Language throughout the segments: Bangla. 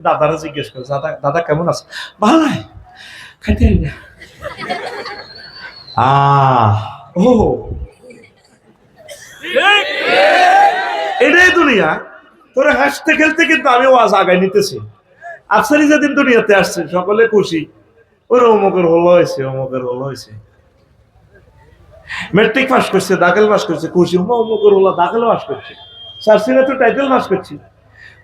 দাদারা জিজ্ঞেস করে দাদা দাদা কেমন আছে? ভালো নাই খাইতে না। আহ। ও। এটাই দুনিয়া। তোরা হাসতে খেলতে কিন্তু আমি ওয়াজ আগায় নিতেছি। আফসারি যেদিন দুনিয়াতে আসছে সকলে খুশি। ওর অমুকের হলো হয়েছে অমুকের হলো হয়েছে। মেট্রিক পাস করছে দাখিল পাস করছে খুশি। অমুকের হলো দাখিল পাস করছে। সার্সিনা তো টাইটেল পাস করছি।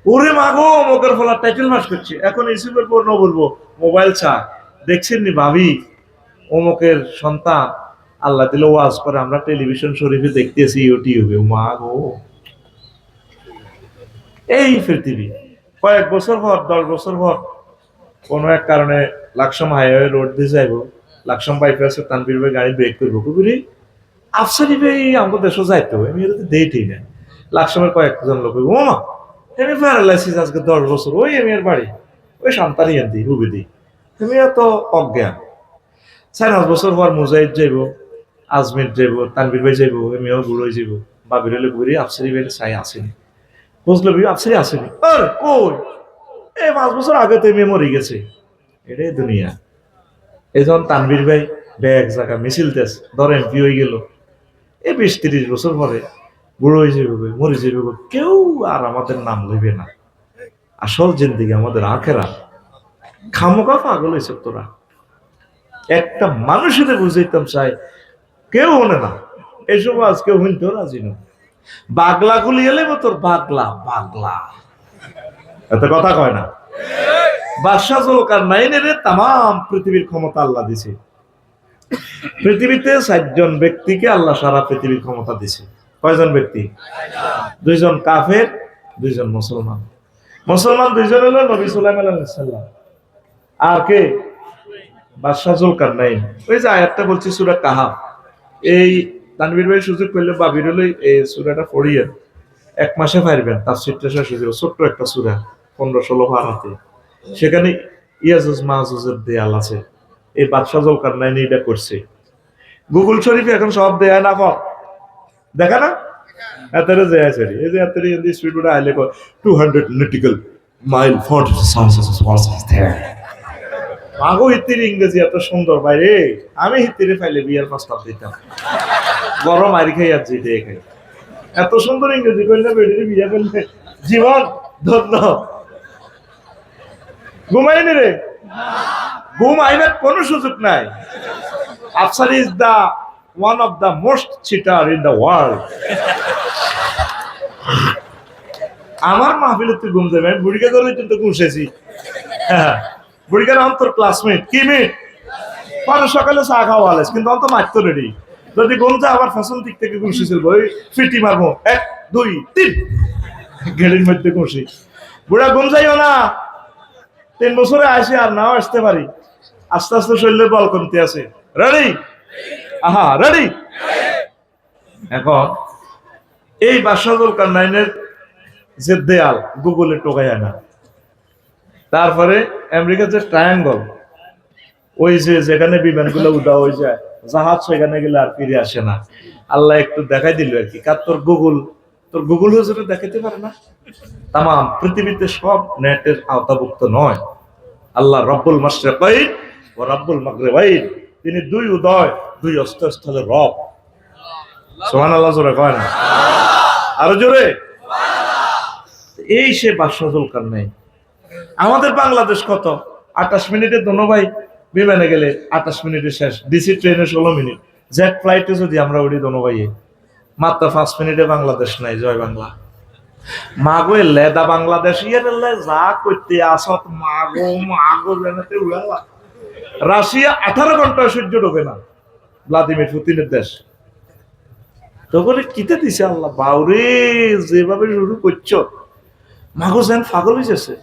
ওরে মাগো অমুকের হলো টাইটেল মাস করছে। এখন ইসিবের পর বলব মোবাইল চা। দেখছেন নি ভাবি? অমুকের সন্তান, আল্লাহ দিলে ওয়াজ করে, আমরা টেলিভিশন শরীফে দেখতেছি ইউটিউবে মা গো এই পৃথিবী কয়েক বছর পর, দশ বছর পর, কোনো এক কারণে লাকসম হাইওয়ে রোড দিয়ে যাইব। লাকসম বাইপাসে তানবির ভাই গাড়ি ব্রেক করব। কুকুরি, আফসারি ভাই আমাদের দেশও যাইতো। আমি এটা দেইটি না লাকসমের কয়েকজন লোক ও মা আমি প্যারালাইসিস আজকে দশ বছর, ওই আমি আর বাড়ি, ওই সন্তানই আনতি হুবিদি তুমি এত অজ্ঞান। চার পাঁচ বছর পর মুজাহিদ যাইব, আজমির যাইব তানবির ভাই যাইব আমিও বুড়োই যাইব বাবির হলে ঘুরি আফসারি ভাই চাই আসেনি। বুঝলো বি আফসারি আসেনি। আর কই? এই পাঁচ বছর আগে তো এমনি মরে গেছে। এটাই দুনিয়া। এজন তানবির ভাই ব্যাগ জায়গা মিছিল তেস ধর এমপি হয়ে গেল। এই বিশ তিরিশ বছর পরে বুড়ো হয়ে যাবে মরে যাবে কেউ আর আমাদের নাম লইবে না। আসল জিন্দিগি আমাদের আখেরা। খামোকা পাগল হয়েছে তোরা। একটা মানুষের বুঝাইতাম চাই, কেউ হনে না। এসব আজ কেউ হইতেও রাজি না। বাগলা গুলি এলে তোর বাগলা বাগলা। এত কথা কয় না। বাদশাহ জুলকার নাইনের তাম পৃথিবীর ক্ষমতা আল্লাহ দিছে। পৃথিবীতে ষাটজন ব্যক্তিকে আল্লাহ সারা পৃথিবীর ক্ষমতা দিছে। কয়জন ব্যক্তি? দুইজন কাফের, দুইজন মুসলমান। মুসলমান দুইজন হলো নবী সুলাইমান আলাইসাল্লাম আর কে? বাদশাহ জুলকার নাইন ওই যে আয়াতটা বলছি, সুরা কাহা এই তানবীর ভাই সুযোগ করলে বাবির হলে এই সুরাটা পড়িয়ে এক মাসে পারবেন তার সিটটা শেষ হয়ে ছোট্ট একটা সুরা, পনেরো ষোলো ভাড়াতে সেখানে ইয়াজুজ মাহুজের দেয়াল আছে। এই বাদশাহ জলকার নাইনি এটা করছে। গুগল শরীফে এখন সব দেয় না কর দেখা না? এতরে যে আছে এই যে এতরে ইন দি স্পিড আইলে কো 200 নাটিক্যাল মাইল ফর মাগো হিত্তির ইংরেজি এত সুন্দর ভাই রে। আমি হিত্তিরে ফাইলে বিয়ার প্রস্তাব দিতাম। গরম আর খাই আর জিতে খাই। এত সুন্দর ইংরেজি করলে বেডিরে বিয়ে করলে। জীবন ধন্য। ঘুমাইনি রে? ঘুম আইবার কোনো সুযোগ নাই। Afsar is the one of the most cheater in the world আমার মাহফিলে তুই ঘুম যাবে আমি বুড়িকে ধরে কিন্তু ঘুষেছি হ্যাঁ বুড়িকার অন্তর ক্লাসমেট কি মেট পরে সকালে চা খাওয়া আলেস, কিন্তু অন্ত মারতো রেডি যদি ঘুম যা আবার ফ্যাশন দিক থেকে ঘুষেছিল ওই ফিটি মারবো। এক, দুই, তিন। গেড়ির মধ্যে ঘুষি বুড়া ঘুম যাইও না। তিন বছরে আসি আর নাও আসতে পারি। আস্তে আস্তে শরীরের বল কমতে আছে। রেডি আহা রেডি এখন এই বাসাদুল কান্নাইনের যে দেয়াল গুগলে টোকাই না তারপরে আমেরিকার যে ট্রায়াঙ্গল ওই যে যেখানে বিমানগুলো উদা হয়ে যায়, জাহাজ সেখানে গেলে আর ফিরে আসে না। আল্লাহ একটু দেখাই দিল আর কি। কার তোর গুগল? তোর গুগল হুজুরে দেখাতে পারে না? তাম পৃথিবীতে সব নেটের আওতাভুক্ত নয়। আল্লাহ রব্বুল মাসরাকাইন ও রব্বুল মাগরিবাইন। তিনি দুই উদয়, দুই অস্তস্থলের রব। সুবহানাল্লাহ, জোরে কয় না? আরও জোরে? এই সে বাদশাহুল কারনাই আমাদের বাংলাদেশ কত? আঠাশ মিনিটে দোনো ভাই বিমানে গেলে আঠাশ মিনিটে শেষ। ডিসি ট্রেনে ষোলো মিনিট। জেট ফ্লাইটে যদি আমরা উড়ি দোনো ভাইয়ে, মাত্র পাঁচ মিনিটে বাংলাদেশ নাই, জয় বাংলা। মাগো লেদা বাংলাদেশ ইয়ে যা করতে আসত, মাগো মাগো জানাতে উড়ালা। রাশিয়া আঠারো ঘন্টায় সূর্য ঢোকে না। ভ্লাদিমির পুতিনের দেশ। তখন কিতে দিছে আল্লাহ? বাউরে, যেভাবে শুরু করছ। মাগো যেন পাগল হয়েছে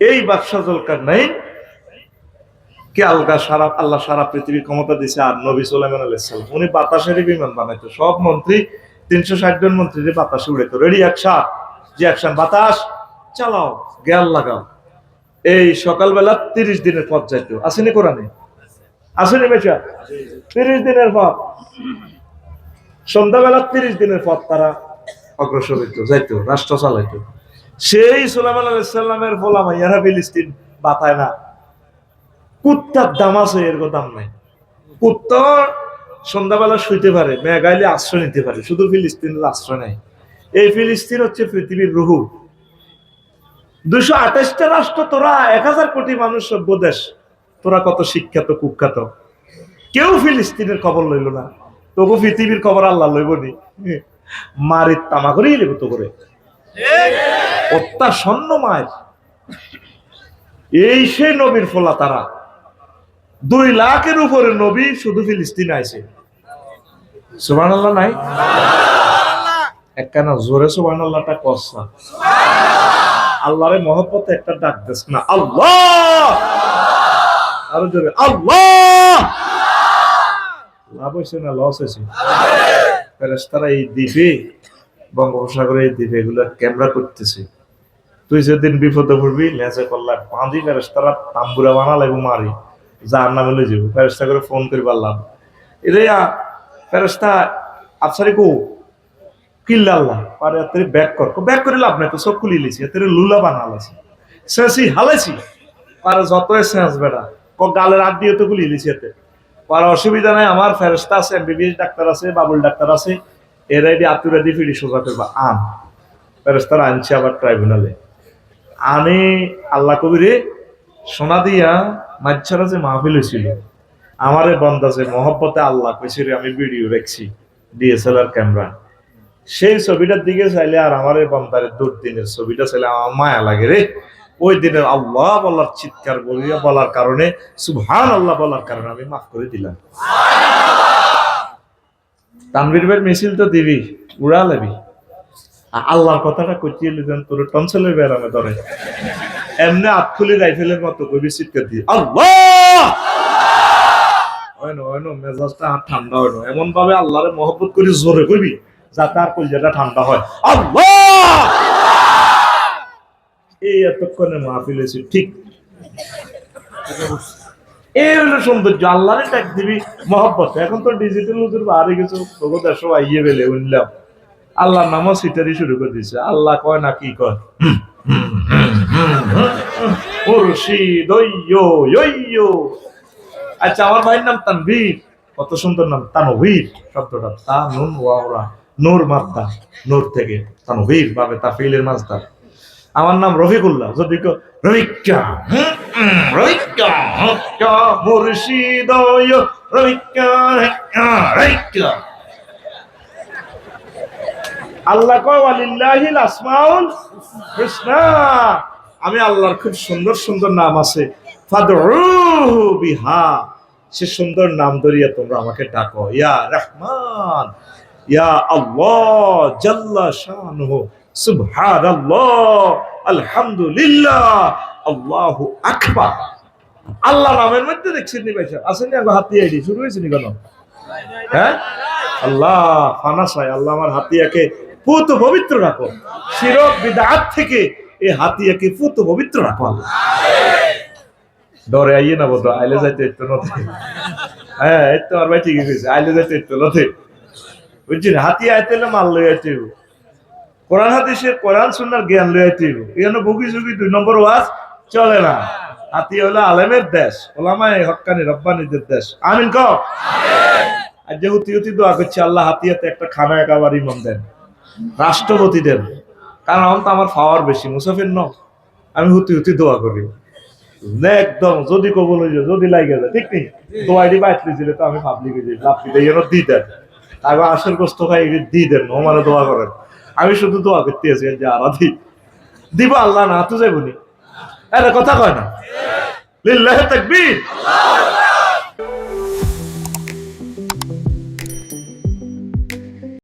এই বাদশাহ জলকার নাই। কে আলগা সারা, আল্লাহ সারা পৃথিবীর ক্ষমতা দিছে আর নবী সুলাইমান আলাইসালাম উনি বাতাসেরই বিমান বানাইতো। সব মন্ত্রী, তিনশো ষাট জন মন্ত্রী বাতাসে উড়াইতো। রেডি অ্যাকশন যে অ্যাকশন বাতাস! চালাও, জ্ঞান লাগাও। এই সকালবেলা তিরিশ দিনের পথ যাইতো। আসেনি কোরআনে? আসেনি বেচা? তিরিশ দিনের পথ। সন্ধ্যাবেলা তিরিশ দিনের পথ তারা অগ্রসর হইতো, যাইতো, রাষ্ট্র চালাইতো। সেই সুলাইমান আলাইসাল্লামের ফলা মাইয়ারা ফিলিস্তিন বাতায় না। কুত্তার দাম আছে, এর দাম নাই। কুত্তা সন্ধ্যাবেলা শুইতে পারে, মেঘাইলে আশ্রয় নিতে পারে, শুধু ফিলিস্তিনের আশ্রয় নেই। এই ফিলিস্তিন হচ্ছে পৃথিবীর রুহু। দুশো আঠাশটা রাষ্ট্র তোরা এক হাজার কোটি মানুষ সভ্য দেশ। তোরা কত শিক্ষাত কুখ্যাত? কেউ ফিলিস্তিনের খবর লইল না। তবু পৃথিবীর খবর আল্লাহ লইব নি। মারির তামা করেই লেব তো করে। অত্যাসন্ন মায়ের। এই সে নবীর ফলা তারা। দুই লাখের উপরে নবী শুধু ফিলিস্তিন আইছে। সুবান আল্লাহ নাই একখানা জোরে সুবান আল্লাহটা কসা আল্লাহরে মহব্বত একটা ডাক দেস না, আল্লাহ! আরও জোরে, আল্লাহ! লাভ হয়েছে না লস হয়েছে ফেরেস্তারা এই দ্বীপে, বঙ্গোপসাগরে এই দ্বীপে এগুলো ক্যামেরা করতেছে। তুই যেদিন বিপদে পড়বি, লেজে করলা পাঁচি ফেরেস্তারা তাম্বুরা বানালে এবং মারি। যার নামে লই যাব ফেরেস্তা করে ফোন করি পারলাম এরে ফেরেস্তা আফসারি কো? কিল্লা আল্লাহ, পারে এত ব্যাক কর। ব্যাক করে লাভ নাই তো সব খুলি লিছি এত লুলা বানালাছি শেষই হালাইছি, পারে যতই শেষ বেড়া, ক গালের আট দিয়ে তো খুলি লিছি এতে। পারে অসুবিধা নাই, আমার ফেরস্তা আছে, এমবিবিএস ডাক্তার আছে, বাবুল ডাক্তার আছে, এরা এটি আতুরা দিয়ে ফিরি সোজা করবা, আন। ফেরস্তার আনছে আবার ট্রাইব্যুনালে। আনে আল্লাহ কবিরে সোনা দিয়া মাঝছাড়া যে মাহফিল হয়েছিল, আমারে বন্ধ আছে মহব্বতে আল্লাহ কইছি রে, আমি ভিডিও দেখছি ডিএসএলআর ক্যামেরা সেই ছবিটার দিকে চাইলে আর আমার এই বন্দারের দুর্দিনের ছবিটা চাইলে আমার মায়া লাগে রে। ওই দিনের আল্লাহ বলার চিৎকার বলিয়া বলার কারণে সুবহান আল্লাহ বলার কারণে আমি মাফ করে দিলাম। তানভীর ভাইয়ের মিছিল তো দিবি উড়া লেবি আল্লাহর কথাটা কইতে দিতেন তোর টনসেলের বেড়ামে ধরে। এমনি আতখুলি রাইফেলের মতো কবি চিৎকার দিয়ে, আল্লাহ! হয় না হয় না, মেজাজটা ঠান্ডা হয় না। এমন ভাবে আল্লাহরে মহব্বত করি জোরে কইবি। যাতে আর কলজাটা ঠান্ডা হয়। আল্লাহ! এই এতক্ষণে মাহফিল হয়েছে, ঠিক। এই হলো সৌন্দর্য দিবি মহব্বত। এখন তো ডিজিটাল দেড়শো আইয়ে বেলে, উনলাম। আল্লাহর নামও শুরু করে দিছে আল্লাহ কয় না, কি কয়? আচ্ছা আমার ভাইয়ের নাম তানভীর। কত সুন্দর নাম, তানভীর, শব্দটা। তা নুন ওয়াওরা। নূর মাদ্দা নূর থেকে তানভীর বাবে তা ফিলের মাছদা আমার নাম রফিকুল্লাহ, যদি রবিকা রবিকা। আল্লাহ কয়, ওয়ালিল্লাহিল আসমাউল আমি আল্লাহর খুব সুন্দর সুন্দর নাম আছে। বিহা। সে সুন্দর নাম ধরিয়া তোমরা আমাকে ডাকো। ইয়া রহমান। আল্লাহ জাল্লা শানুহু আল্লাহু নামের মধ্যে দেখছেন নি ভাই আসেন নি শুরু হয়েছে কেন? হ্যাঁ? আল্লাহ ফানাসায় আল্লাহ আমার হাতিয়াকে পুত পবিত্র রাখো। শিরক, বিদাত থেকে এই হাতিয়াকে পুত পবিত্র রাখো আল্লাহ। ডরে আইয়ে না বোধ আইলে যাইতে একটু নথে। হ্যাঁ এই তো আর ভাই ঠিকই কইছে, আইলে যাইতে নথে। বুঝছেন? হাতি আইতে হলে মাল লই আইতে হইব। কোরআন হাদিসে কোরআন সুন্নার জ্ঞান লই আইতে হইব। এখানে বুকি সুকি দুই নম্বর ওয়াজ চলে না। হাতি হলো আলেমের দেশ ওলামায় হক্কানি রব্বানিদের দেশ। আমিন কও? আর যে হুতি হুতি দোয়া করছে আল্লাহ হাতিয়াতে একটা খানা একাবার ইমাম দেন রাষ্ট্রপতি দেন। কারণ আমার তো আমার পাওয়ার বেশি মুসাফির ন। আমি হুতি হুতি দোয়া করি। একদম যদি কবল হয়ে যায় যদি লাগে যায় ঠিক নেই? দোয়াইটি বাইতলি দিলে তো আমি পাবলিক হয়ে যাই। লাভলি দিয়ে আগে আসল গোস্ত খাই দিয়ে দেন আমার দোয়া করেন। আমি শুধু দোয়া করতে আছি যে আরা দি দিব আল্লাহ, না, তো যাইবনি আরে, কথা কয় না? লিল্লাহ তাকবীর।